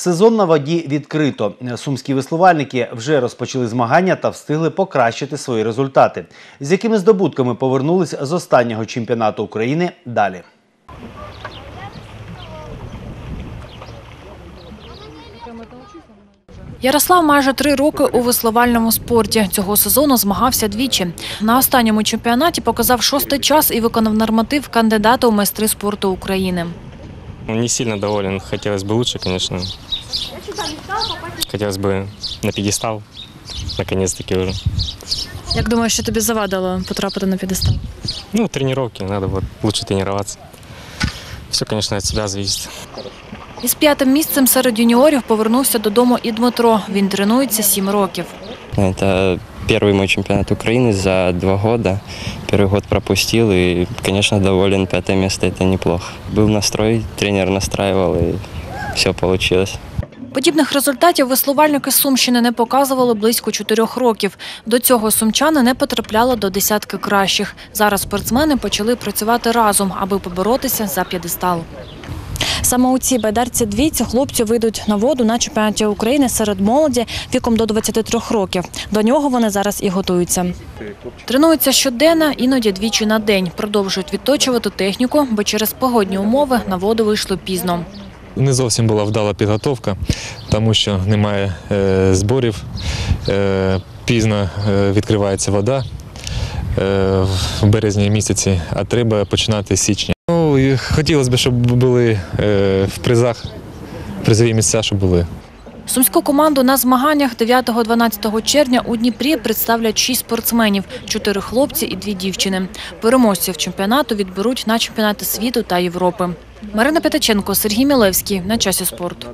Сезон на воді відкрито. Сумські веслувальники вже розпочали змагання та встигли покращити свої результати. З якими здобутками повернулись з останнього чемпіонату України далі. Ярослав майже три роки у веслувальному спорті. Цього сезону змагався двічі. На останньому чемпіонаті показав шостий час і виконав норматив кандидата у майстри спорту України. Ну, Не сильно доволен. Хотелось бы лучше, конечно Хотелось бы на пьедестал. Наконец-таки уже. Як думаєш, що тобі завадило потрапити на підестал? Ну, тренировки, надо вот лучше тренироваться. Все, конечно, от себя зависит. Із п'ятим місцем серед юніорів повернувся додому і Дмитро. Він тренується сім років. Это первый мой чемпионат Украины за два года. Первый год пропустил и, конечно, доволен. Пятое место – это неплохо. Был настрой, тренер настраивал, и все получилось. Подібних результатів веслувальники Сумщини не показували близько чотирьох років. До цього сумчани не потрапляли до десятки кращих. Зараз спортсмени почали працювати разом, аби поборотися за п'єдестал. Саме у цій байдарці двійці хлопці вийдуть на воду на чемпіонаті України серед молоді віком до 23 років. До нього вони зараз і готуються. Тренуються щоденно, іноді двічі на день. Продовжують відточувати техніку, бо через погодні умови на воду вийшли пізно. Не зовсім була вдала підготовка, тому що немає е, зборів. Е, пізно е, відкривається вода в березні місяці, а треба починати з січня. Ну, хотілося б, щоб були в призах, призові місця, щоб були. Сумську команду на змаганнях 9-12 червня у Дніпрі представлять шість спортсменів – чотири хлопці і дві дівчини. Переможців чемпіонату відберуть на чемпіонати світу та Європи. Марина П'ятаченко, Сергій Мілевський. На часі спорту.